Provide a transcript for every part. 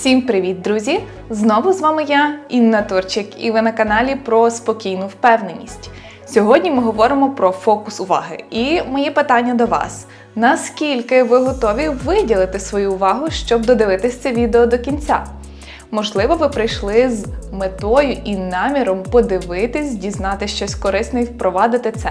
Всім привіт, друзі! Знову з вами я, Інна Турчик, і ви на каналі про спокійну впевненість. Сьогодні ми говоримо про фокус уваги. І мої питання до вас: наскільки ви готові виділити свою увагу, щоб додивитись це відео до кінця? Можливо, ви прийшли з метою і наміром подивитись, дізнати щось корисне і впровадити це.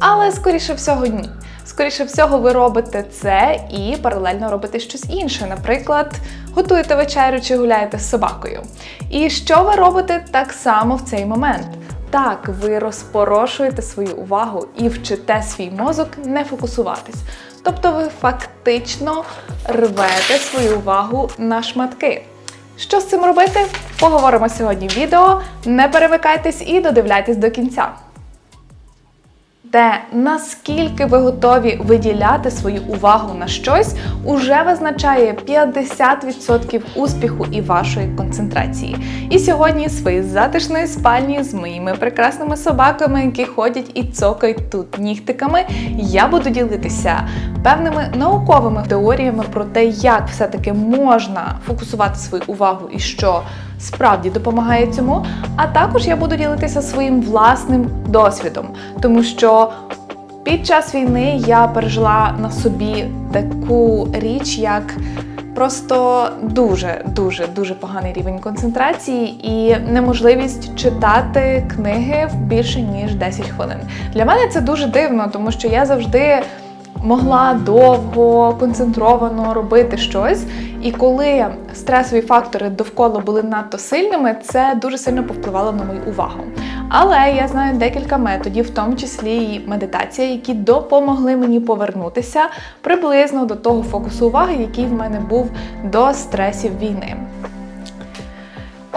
Але скоріше всього, ні. Скоріше всього, ви робите це і паралельно робите щось інше. Наприклад, готуєте вечерю чи гуляєте з собакою. І що ви робите так само в цей момент? Так, ви розпорошуєте свою увагу і вчите свій мозок не фокусуватись. Тобто ви фактично рвете свою увагу на шматки. Що з цим робити? Поговоримо сьогодні в відео. Не перемикайтесь і додивляйтесь до кінця. Те, наскільки ви готові виділяти свою увагу на щось, уже визначає 50% успіху і вашої концентрації. І сьогодні з своєї затишної спальні з моїми прекрасними собаками, які ходять і цокають тут нігтиками, я буду ділитися певними науковими теоріями про те, як все-таки можна фокусувати свою увагу і що справді допомагає цьому. А також я буду ділитися своїм власним досвідом, тому що під час війни я пережила на собі таку річ, як просто дуже, дуже, дуже поганий рівень концентрації і неможливість читати книги в більше ніж 10 хвилин. Для мене це дуже дивно, тому що я завжди могла довго концентровано робити щось. І коли стресові фактори довкола були надто сильними, це дуже сильно повпливало на мою увагу. Але я знаю декілька методів, в тому числі і медитація, які допомогли мені повернутися приблизно до того фокусу уваги, який в мене був до стресів війни.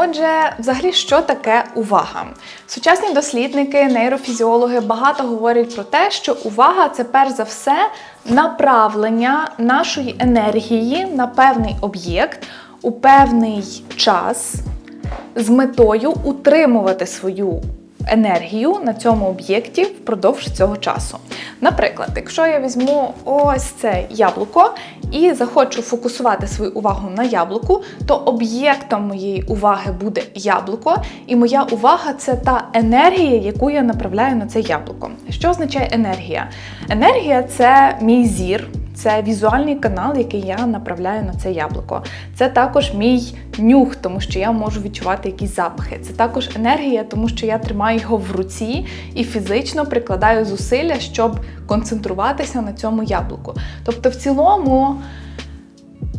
Отже, взагалі, що таке увага? Сучасні дослідники, нейрофізіологи багато говорять про те, що увага це перш за все направлення нашої енергії на певний об'єкт у певний час з метою утримувати свою енергію на цьому об'єкті впродовж цього часу. Наприклад, якщо я візьму ось це яблуко і захочу фокусувати свою увагу на яблуку, то об'єктом моєї уваги буде яблуко, і моя увага це та енергія, яку я направляю на це яблуко. Що означає енергія? Енергія це мій зір. Це візуальний канал, який я направляю на це яблуко. Це також мій нюх, тому що я можу відчувати якісь запахи. Це також енергія, тому що я тримаю його в руці і фізично прикладаю зусилля, щоб концентруватися на цьому яблуку. Тобто, в цілому.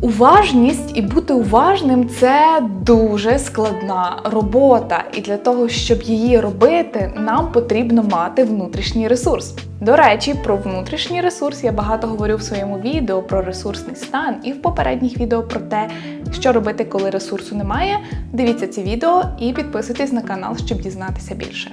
Уважність і бути уважним це дуже складна робота, і для того, щоб її робити, нам потрібно мати внутрішній ресурс. До речі, про внутрішній ресурс я багато говорю в своєму відео про ресурсний стан і в попередніх відео про те, що робити, коли ресурсу немає. Дивіться ці відео і підписуйтесь на канал, щоб дізнатися більше.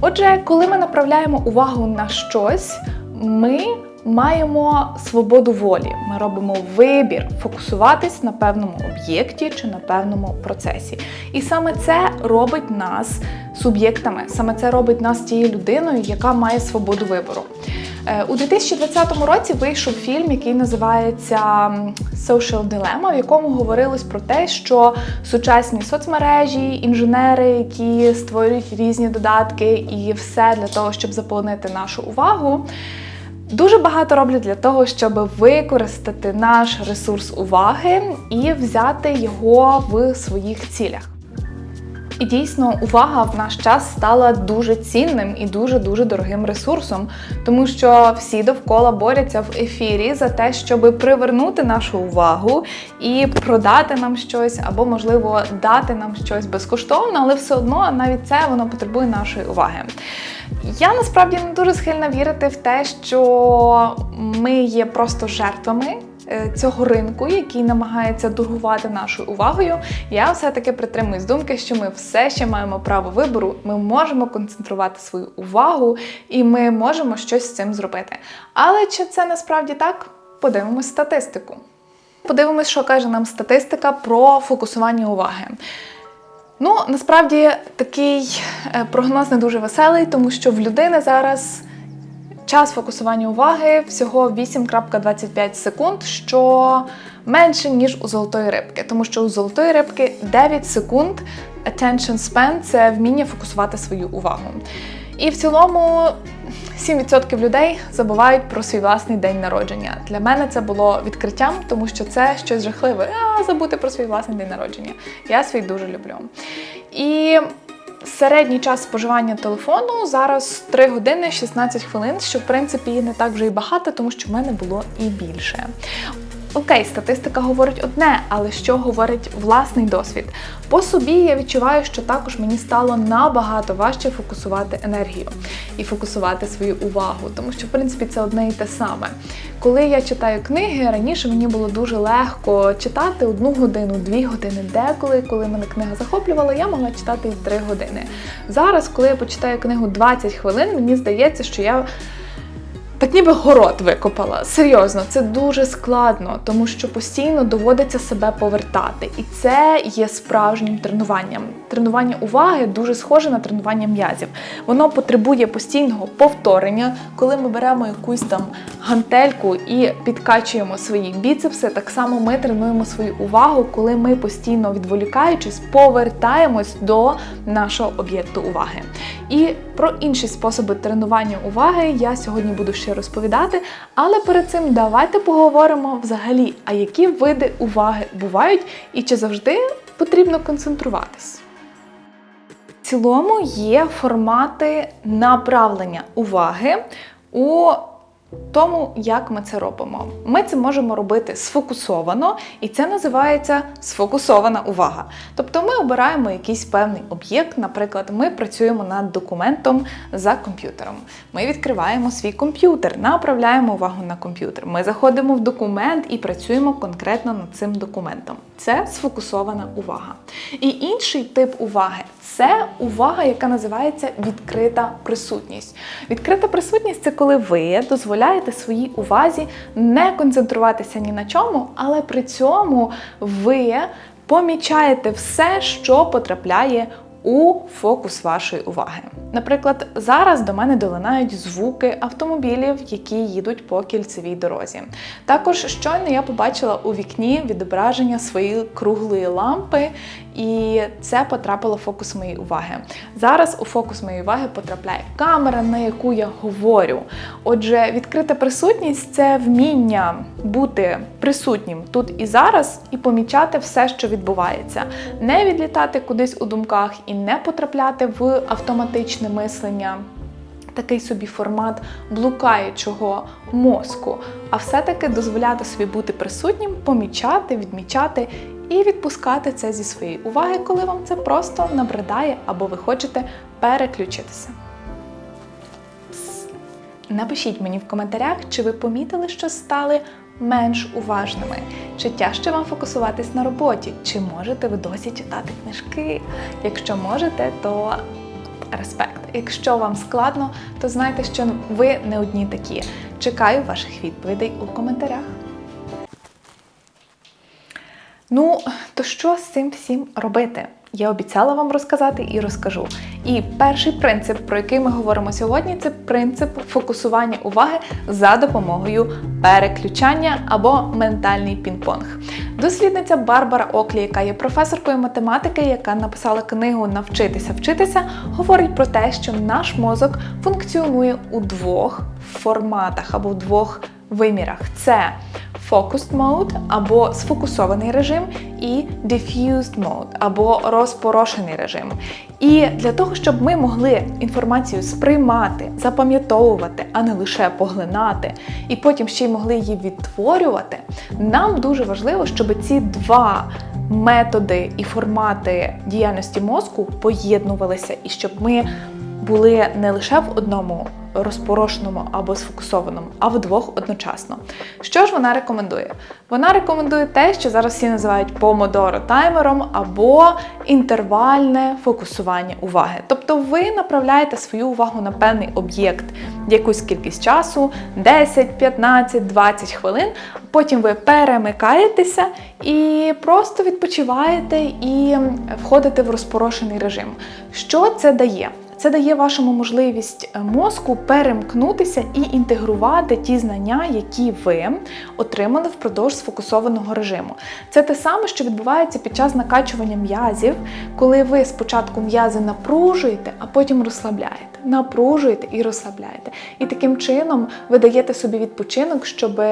Отже, коли ми направляємо увагу на щось, ми маємо свободу волі. Ми робимо вибір фокусуватись на певному об'єкті чи на певному процесі. І саме це робить нас суб'єктами, саме це робить нас тією людиною, яка має свободу вибору. Е, у 2020 році вийшов фільм, який називається Social Dilemma, в якому говорилось про те, що сучасні соцмережі, інженери, які створюють різні додатки, і все для того, щоб заполонити нашу увагу. Дуже багато роблять для того, щоб використати наш ресурс уваги і взяти його в своїх цілях. І дійсно, увага в наш час стала дуже цінним і дуже-дуже дорогим ресурсом, тому що всі довкола борються в ефірі за те, щоб привернути нашу увагу і продати нам щось, або, можливо, дати нам щось безкоштовно, але все одно навіть це воно потребує нашої уваги. Я насправді не дуже схильна вірити в те, що ми є просто жертвами. Е, цього ринку, який намагається торгувати нашою увагою, я все-таки притримуюсь думки, що ми все ще маємо право вибору, ми можемо концентрувати свою увагу і ми можемо щось з цим зробити. Але чи це насправді так? Подивимось статистику. Подивимось, що каже нам статистика про фокусування уваги. Ну, насправді такий е, прогноз не дуже веселий, тому що в людини зараз Час фокусування уваги всього 8.25 секунд, що менше, ніж у золотої рибки, тому що у золотої рибки 9 секунд attention span – це вміння фокусувати свою увагу. І в цілому 7% людей забувають про свій власний день народження. Для мене це було відкриттям, тому що це щось жахливе. А забути про свій власний день народження. Я свій дуже люблю. І середній час споживання телефону зараз 3 години 16 хвилин, що в принципі не так вже і багато, тому що в мене було і більше. Окей, статистика говорить одне, але що говорить власний досвід? По собі я відчуваю, що також мені стало набагато важче фокусувати енергію і фокусувати свою увагу, тому що в принципі це одне і те саме. Коли я читаю книги, раніше мені було дуже легко читати одну годину, дві години. Деколи, коли мене книга захоплювала, я могла читати і три години. Зараз, коли я почитаю книгу 20 хвилин, мені здається, що я. Так ніби город викопала. Серйозно, це дуже складно, тому що постійно доводиться себе повертати. І це є справжнім тренуванням. Тренування уваги дуже схоже на тренування м'язів. Воно потребує постійного повторення, коли ми беремо якусь там гантельку і підкачуємо свої біцепси. Так само ми тренуємо свою увагу, коли ми постійно відволікаючись, повертаємось до нашого об'єкту уваги. І про інші способи тренування уваги я сьогодні буду ще розповідати. Але перед цим давайте поговоримо взагалі, а які види уваги бувають і чи завжди потрібно концентруватись. В цілому є формати направлення уваги у тому, як ми це робимо. Ми це можемо робити сфокусовано, і це називається сфокусована увага. Тобто ми обираємо якийсь певний об'єкт, наприклад, ми працюємо над документом за комп'ютером. Ми відкриваємо свій комп'ютер, направляємо увагу на комп'ютер. Ми заходимо в документ і працюємо конкретно над цим документом. Це сфокусована увага. І інший тип уваги це увага, яка називається відкрита присутність. Відкрита присутність це коли ви дозволяєте своїй увазі не концентруватися ні на чому, але при цьому ви помічаєте все, що потрапляє у фокус вашої уваги. Наприклад, зараз до мене долинають звуки автомобілів, які їдуть по кільцевій дорозі. Також щойно я побачила у вікні відображення своєї круглої лампи, і це потрапило в фокус моєї уваги. Зараз у фокус моєї уваги потрапляє камера, на яку я говорю. Отже, відкрита присутність це вміння бути присутнім тут і зараз, і помічати все, що відбувається, не відлітати кудись у думках і не потрапляти в автоматичне мислення. Такий собі формат блукаючого мозку, а все-таки дозволяти собі бути присутнім, помічати, відмічати і відпускати це зі своєї уваги, коли вам це просто набридає або ви хочете переключитися. Напишіть мені в коментарях, чи ви помітили, що стали менш уважними, чи тяжче вам фокусуватись на роботі, чи можете ви досі читати книжки. Якщо можете, то респект. Якщо вам складно, то знайте, що ви не одні такі. Чекаю ваших відповідей у коментарях. Ну, то що з цим всім робити? Я обіцяла вам розказати і розкажу. І перший принцип, про який ми говоримо сьогодні, це принцип фокусування уваги за допомогою переключання або ментальний пінг-понг. Дослідниця Барбара Оклі, яка є професоркою математики, яка написала книгу Навчитися вчитися, говорить про те, що наш мозок функціонує у двох форматах або в двох вимірах. Це Focused Mode або сфокусований режим, і Diffused Mode або розпорошений режим. І для того, щоб ми могли інформацію сприймати, запам'ятовувати, а не лише поглинати, і потім ще й могли її відтворювати, нам дуже важливо, щоб ці два методи і формати діяльності мозку поєднувалися, і щоб ми були не лише в одному розпорошеному або сфокусованому, а в двох одночасно. Що ж вона рекомендує? Вона рекомендує те, що зараз всі називають помодоро таймером або інтервальне фокусування уваги. Тобто ви направляєте свою увагу на певний об'єкт якусь кількість часу 10, 15, 20 хвилин. Потім ви перемикаєтеся і просто відпочиваєте і входите в розпорошений режим. Що це дає? Це дає вашому можливість е, мозку перемкнутися і інтегрувати ті знання, які ви отримали впродовж сфокусованого режиму. Це те саме, що відбувається під час накачування м'язів, коли ви спочатку м'язи напружуєте, а потім розслабляєте. Напружуєте і розслабляєте. І таким чином ви даєте собі відпочинок, щоб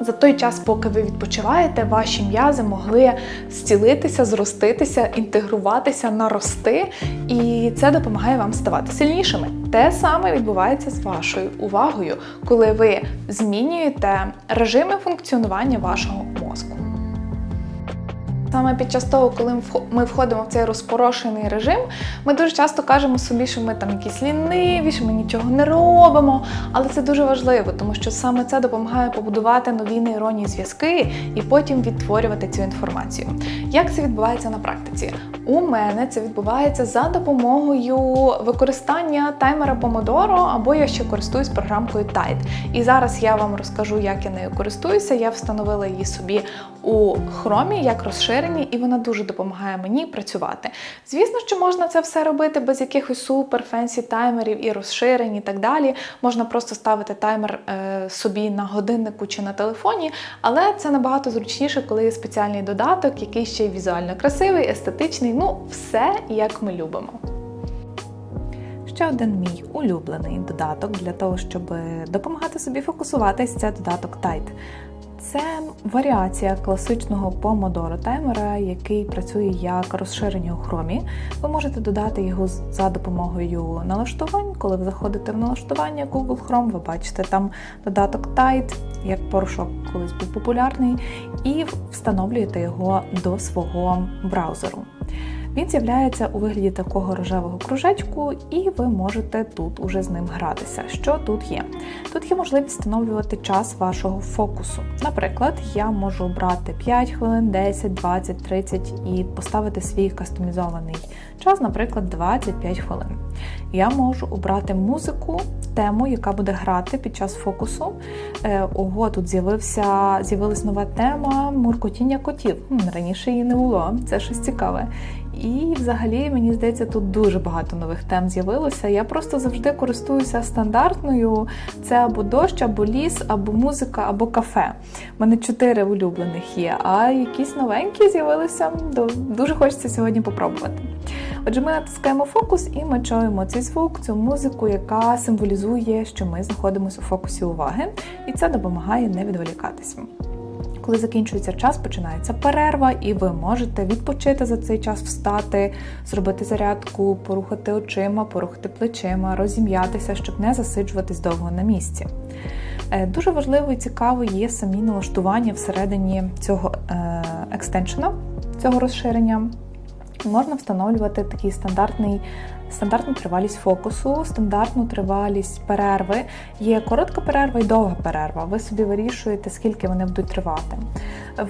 за той час, поки ви відпочиваєте, ваші м'язи могли зцілитися, зроститися, інтегруватися, нарости, і це допомагає вам ставати сильнішими. Те саме відбувається з вашою увагою, коли ви змінюєте режими функціонування вашого мозку. Саме під час того, коли ми входимо в цей розпорошений режим, ми дуже часто кажемо собі, що ми там якісь ліниві, що ми нічого не робимо. Але це дуже важливо, тому що саме це допомагає побудувати нові нейронні зв'язки і потім відтворювати цю інформацію. Як це відбувається на практиці? У мене це відбувається за допомогою використання таймера Pomodoro, або я ще користуюсь програмкою Tide. І зараз я вам розкажу, як я нею користуюся. Я встановила її собі у хромі як розширені, і вона дуже допомагає мені працювати. Звісно, що можна це все робити без якихось супер фенсі таймерів і розширень і так далі. Можна просто ставити таймер е, собі на годиннику чи на телефоні, але це набагато зручніше, коли є спеціальний додаток, який ще й візуально красивий, естетичний. Ну, все як ми любимо. Ще один мій улюблений додаток для того, щоб допомагати собі фокусуватись, це додаток Tide. Це варіація класичного помодоро таймера, який працює як розширення у хромі. Ви можете додати його за допомогою налаштувань. Коли ви заходите в налаштування Google Chrome, ви бачите там додаток Tide, як порошок колись був популярний, і встановлюєте його до свого браузеру. Він з'являється у вигляді такого рожевого кружечку, і ви можете тут уже з ним гратися. Що тут є? Тут є можливість встановлювати час вашого фокусу. Наприклад, я можу брати 5 хвилин, 10, 20, 30 і поставити свій кастомізований час, наприклад, 25 хвилин. Я можу обрати музику, тему, яка буде грати під час фокусу. Е, ого, тут з'явився з'явилась нова тема муркотіння котів. Раніше її не було, це щось цікаве. І взагалі, мені здається, тут дуже багато нових тем з'явилося. Я просто завжди користуюся стандартною: це або дощ, або ліс, або музика, або кафе. У мене чотири улюблених є, а якісь новенькі з'явилися. Дуже хочеться сьогодні попробувати. Отже, ми натискаємо фокус і ми чуємо цей звук, цю музику, яка символізує, що ми знаходимося у фокусі уваги, і це допомагає не відволікатися. Коли закінчується час, починається перерва, і ви можете відпочити за цей час, встати, зробити зарядку, порухати очима, порухати плечима, розім'ятися, щоб не засиджуватись довго на місці. Е, дуже важливо і цікаво є самі налаштування всередині цього е, екстеншена, цього розширення. Можна встановлювати такий стандартний стандартну тривалість фокусу, стандартну тривалість перерви. Є коротка перерва і довга перерва. Ви собі вирішуєте, скільки вони будуть тривати.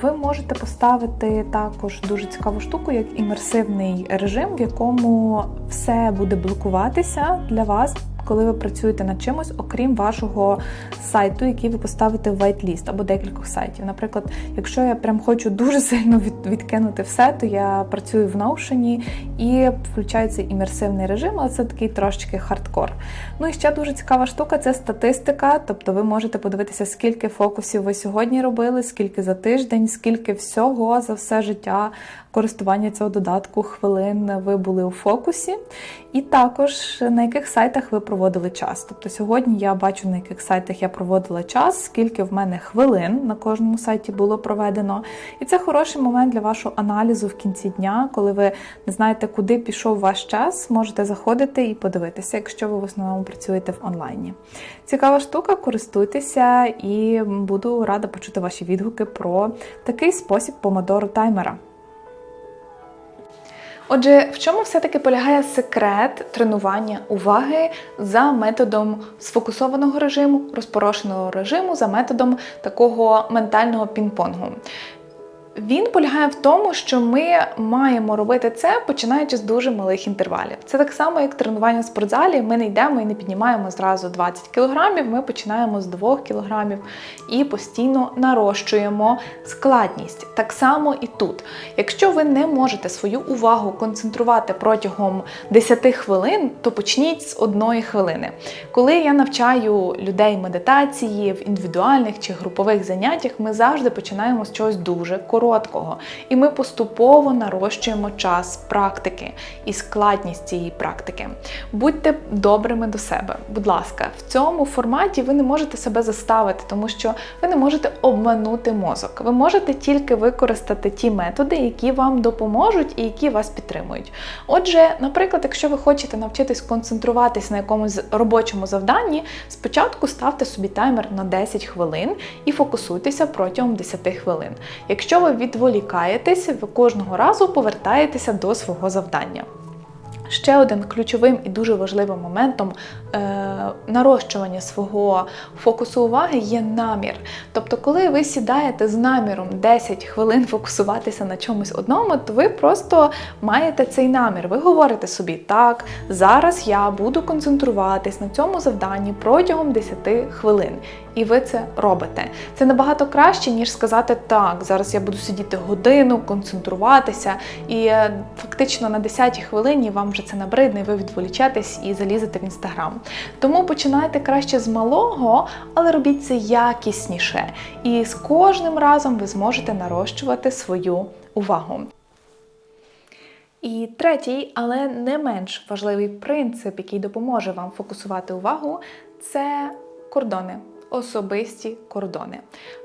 Ви можете поставити також дуже цікаву штуку, як імерсивний режим, в якому все буде блокуватися для вас коли ви працюєте над чимось, окрім вашого сайту, який ви поставите в whitelist або декількох сайтів. Наприклад, якщо я прям хочу дуже сильно відкинути все, то я працюю в Notion і включаю цей імерсивний режим, але це такий трошечки хардкор. Ну і ще дуже цікава штука це статистика. Тобто ви можете подивитися, скільки фокусів ви сьогодні робили, скільки за тиждень, скільки всього за все життя користування цього додатку хвилин ви були у фокусі, і також на яких сайтах ви проводили час. Тобто сьогодні я бачу, на яких сайтах я проводила час, скільки в мене хвилин на кожному сайті було проведено. І це хороший момент для вашого аналізу в кінці дня, коли ви не знаєте, куди пішов ваш час, можете заходити і подивитися, якщо ви в основному працюєте в онлайні. Цікава штука, користуйтеся і буду рада почути ваші відгуки про такий спосіб помодору таймера. Отже, в чому все-таки полягає секрет тренування уваги за методом сфокусованого режиму, розпорошеного режиму, за методом такого ментального пінг-понгу? Він полягає в тому, що ми маємо робити це починаючи з дуже малих інтервалів. Це так само, як тренування в спортзалі. Ми не йдемо і не піднімаємо зразу 20 кг, Ми починаємо з 2 кг і постійно нарощуємо складність. Так само і тут. Якщо ви не можете свою увагу концентрувати протягом 10 хвилин, то почніть з одної хвилини. Коли я навчаю людей медитації в індивідуальних чи групових заняттях, ми завжди починаємо з чогось дуже короткого. І ми поступово нарощуємо час практики і складність цієї практики. Будьте добрими до себе, будь ласка, в цьому форматі ви не можете себе заставити, тому що ви не можете обманути мозок. Ви можете тільки використати ті методи, які вам допоможуть і які вас підтримують. Отже, наприклад, якщо ви хочете навчитись концентруватись на якомусь робочому завданні, спочатку ставте собі таймер на 10 хвилин і фокусуйтеся протягом 10 хвилин. Якщо ви відволікаєтесь, ви кожного разу повертаєтеся до свого завдання. Ще один ключовим і дуже важливим моментом е, нарощування свого фокусу уваги є намір. Тобто, коли ви сідаєте з наміром 10 хвилин фокусуватися на чомусь одному, то ви просто маєте цей намір. Ви говорите собі, так, зараз я буду концентруватись на цьому завданні протягом 10 хвилин. І ви це робите. Це набагато краще, ніж сказати так, зараз я буду сидіти годину, концентруватися, і е, фактично на 10 хвилині вам вже це набридне, ви відволічетесь і залізете в інстаграм. Тому починайте краще з малого, але робіть це якісніше. І з кожним разом ви зможете нарощувати свою увагу. І третій, але не менш важливий принцип, який допоможе вам фокусувати увагу, це кордони. Особисті кордони.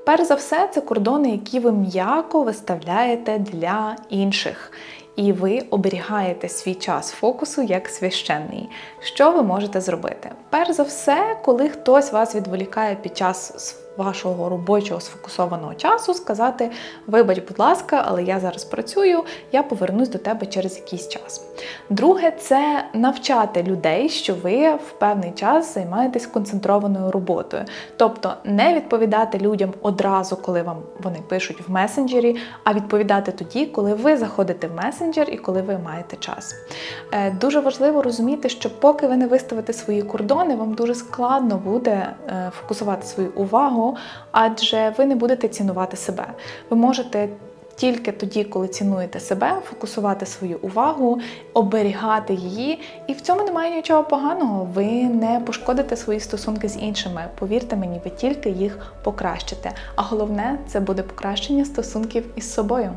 Перш за все, це кордони, які ви м'яко виставляєте для інших. І ви оберігаєте свій час фокусу як священний. Що ви можете зробити? Перш за все, коли хтось вас відволікає під час вашого робочого сфокусованого часу, сказати: Вибач, будь ласка, але я зараз працюю, я повернусь до тебе через якийсь час. Друге, це навчати людей, що ви в певний час займаєтесь концентрованою роботою. Тобто не відповідати людям одразу, коли вам вони пишуть в месенджері, а відповідати тоді, коли ви заходите в месенджер і коли ви маєте час. Е, дуже важливо розуміти, що поки ви не виставите свої кордони, вам дуже складно буде е, фокусувати свою увагу адже ви не будете цінувати себе. Ви можете тільки тоді, коли цінуєте себе, фокусувати свою увагу, оберігати її, і в цьому немає нічого поганого. Ви не пошкодите свої стосунки з іншими. Повірте мені, ви тільки їх покращите. А головне це буде покращення стосунків із собою.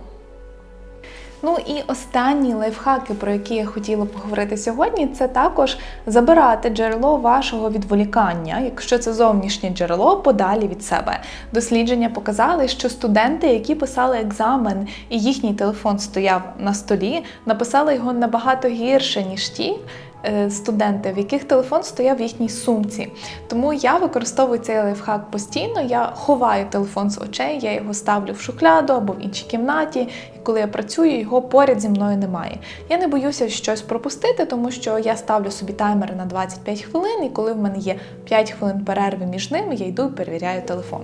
Ну і останні лайфхаки, про які я хотіла поговорити сьогодні, це також забирати джерело вашого відволікання, якщо це зовнішнє джерело, подалі від себе. Дослідження показали, що студенти, які писали екзамен і їхній телефон стояв на столі, написали його набагато гірше, ніж ті. Е, студенти, в яких телефон стояв в їхній сумці. Тому я використовую цей лайфхак постійно. Я ховаю телефон з очей, я його ставлю в шухляду або в іншій кімнаті, і коли я працюю, його поряд зі мною немає. Я не боюся щось пропустити, тому що я ставлю собі таймер на 25 хвилин, і коли в мене є 5 хвилин перерви між ними, я йду і перевіряю телефон.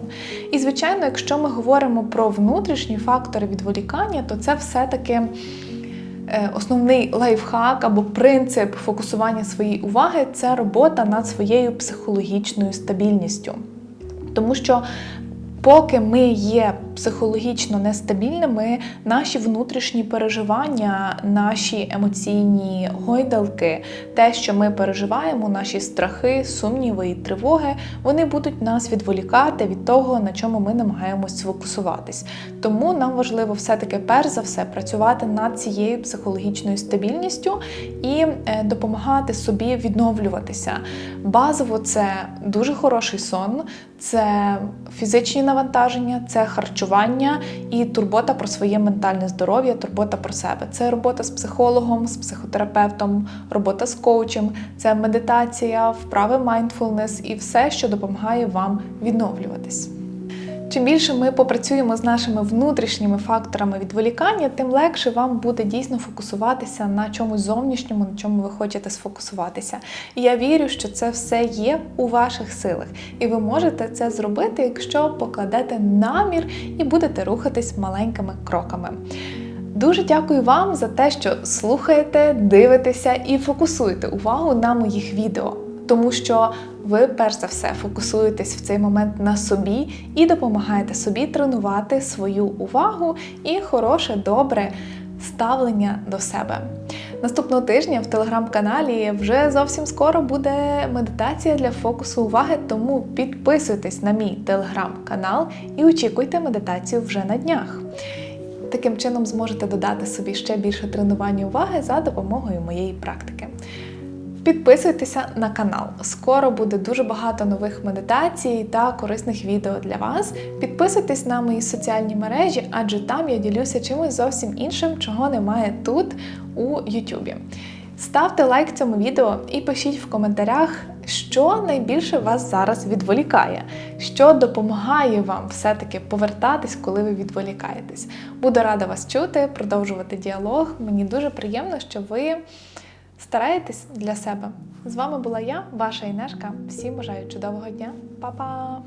І, звичайно, якщо ми говоримо про внутрішні фактори відволікання, то це все-таки. Е, основний лайфхак або принцип фокусування своєї уваги це робота над своєю психологічною стабільністю. Тому що поки ми є психологічно нестабільними, наші внутрішні переживання, наші емоційні гойдалки, те, що ми переживаємо, наші страхи, сумніви і тривоги, вони будуть нас відволікати від того, на чому ми намагаємось сфокусуватись. Тому нам важливо все-таки перш за все працювати над цією психологічною стабільністю і е, допомагати собі відновлюватися. Базово це дуже хороший сон, це фізичні навантаження, це харчування і турбота про своє ментальне здоров'я, турбота про себе. Це робота з психологом, з психотерапевтом, робота з коучем, це медитація, вправи mindfulness і все, що допомагає вам відновлюватись. Чим більше ми попрацюємо з нашими внутрішніми факторами відволікання, тим легше вам буде дійсно фокусуватися на чомусь зовнішньому, на чому ви хочете сфокусуватися. І я вірю, що це все є у ваших силах, і ви можете це зробити, якщо покладете намір і будете рухатись маленькими кроками. Дуже дякую вам за те, що слухаєте, дивитеся і фокусуєте увагу на моїх відео, тому що ви перш за все фокусуєтесь в цей момент на собі і допомагаєте собі тренувати свою увагу і хороше, добре ставлення до себе. Наступного тижня в телеграм-каналі вже зовсім скоро буде медитація для фокусу уваги, тому підписуйтесь на мій телеграм-канал і очікуйте медитацію вже на днях. Таким чином зможете додати собі ще більше тренування уваги за допомогою моєї практики. Підписуйтеся на канал. Скоро буде дуже багато нових медитацій та корисних відео для вас. Підписуйтесь на мої соціальні мережі, адже там я ділюся чимось зовсім іншим, чого немає тут у Ютубі. Ставте лайк цьому відео і пишіть в коментарях, що найбільше вас зараз відволікає, що допомагає вам все-таки повертатись, коли ви відволікаєтесь. Буду рада вас чути, продовжувати діалог. Мені дуже приємно, що ви стараєтесь для себе. З вами була я, ваша Інешка. Всім бажаю чудового дня. Па-па!